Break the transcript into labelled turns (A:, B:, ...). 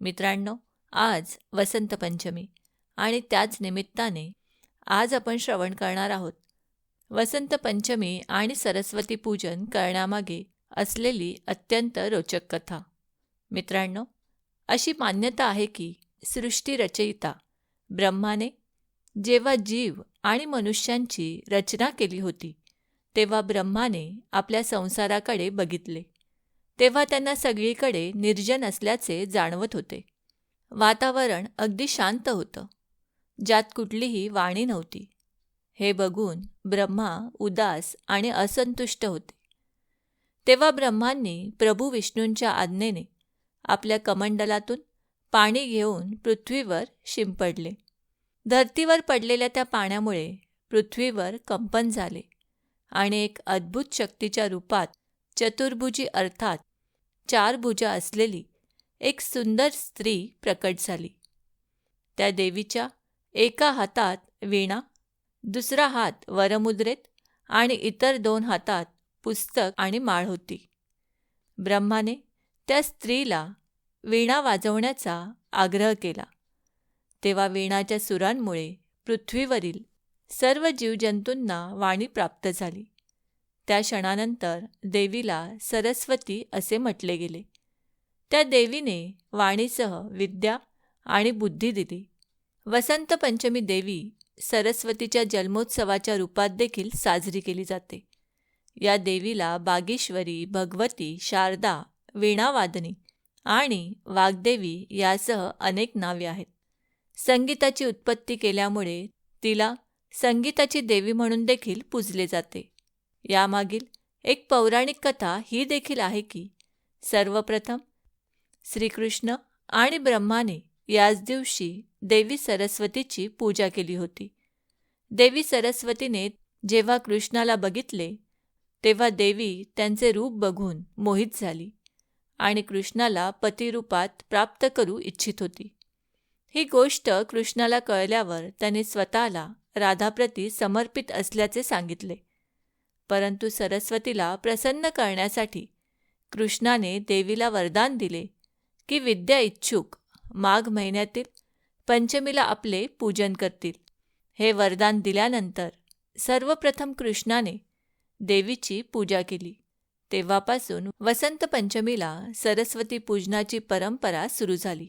A: मित्रांनो आज वसंत पंचमी आणि त्याच निमित्ताने आज आपण श्रवण करणार आहोत. वसंत पंचमी आणि सरस्वती पूजन करण्यामागे असलेली अत्यंत रोचक कथा. मित्रांनो अशी मान्यता आहे की सृष्टी रचयिता ब्रह्माने जेव्हा जीव आणि मनुष्यांची रचना केली होती तेव्हा ब्रह्माने आपल्या संसाराकडे बघितले. तेव्हा त्यांना सगळीकडे निर्जन असल्याचे जाणवत होते. वातावरण अगदी शांत होतं. ज्यात कुठलीही वाणी नव्हती. हे बघून ब्रह्मा उदास आणि असंतुष्ट होते. तेव्हा ब्रह्मांनी प्रभू विष्णूंच्या आज्ञेने आपल्या कमंडलातून पाणी घेऊन पृथ्वीवर शिंपडले. धर्तीवर पडलेल्या त्या पाण्यामुळे पृथ्वीवर कंपन झाले आणि एक अद्भुत शक्तीच्या रूपात चतुर्भुजी अर्थात चार भुजा असलेली एक सुंदर स्त्री प्रकट झाली. त्या देवीच्या एका हातात वीणा दुसरा हात वरमुद्रेत आणि इतर दोन हातात पुस्तक आणि माळ होती. ब्रह्माने त्या स्त्रीला वीणा वाजवण्याचा आग्रह केला. तेव्हा वीणाच्या सुरांमुळे पृथ्वीवरील सर्व जीवजंतूंना वाणी प्राप्त झाली. त्या क्षणानंतर देवीला सरस्वती असे म्हटले गेले. त्या देवीने वाणीसह विद्या आणि बुद्धी दिली. वसंत पंचमी देवी सरस्वतीच्या जन्मोत्सवाच्या रूपात देखील साजरी केली जाते. या देवीला बागेश्वरी भगवती शारदा वीणावादनी आणि वाग्देवी यासह अनेक नावे आहेत. संगीताची उत्पत्ती केल्यामुळे तिला संगीताची देवी म्हणून देखील पूजले जाते. यामागील एक पौराणिक कथा ही देखील आहे की सर्वप्रथम श्रीकृष्ण आणि ब्रह्माने याच दिवशी देवी सरस्वतीची पूजा केली होती. देवी सरस्वतीने जेव्हा कृष्णाला बघितले तेव्हा देवी त्यांचे रूप बघून मोहित झाली आणि कृष्णाला पतिरूपात प्राप्त करू इच्छित होती. ही गोष्ट कृष्णाला कळल्यावर त्याने स्वतःला राधाप्रती समर्पित असल्याचे सांगितले. परंतु सरस्वतीला प्रसन्न करण्यासाठी कृष्णाने देवीला वरदान दिले की विद्या इच्छुक माघ महिन्यातील पंचमीला आपले पूजन करतील. हे वरदान दिल्यानंतर सर्वप्रथम कृष्णाने देवीची पूजा केली. तेव्हापासून वसंत पंचमीला सरस्वती पूजनाची परंपरा सुरू झाली.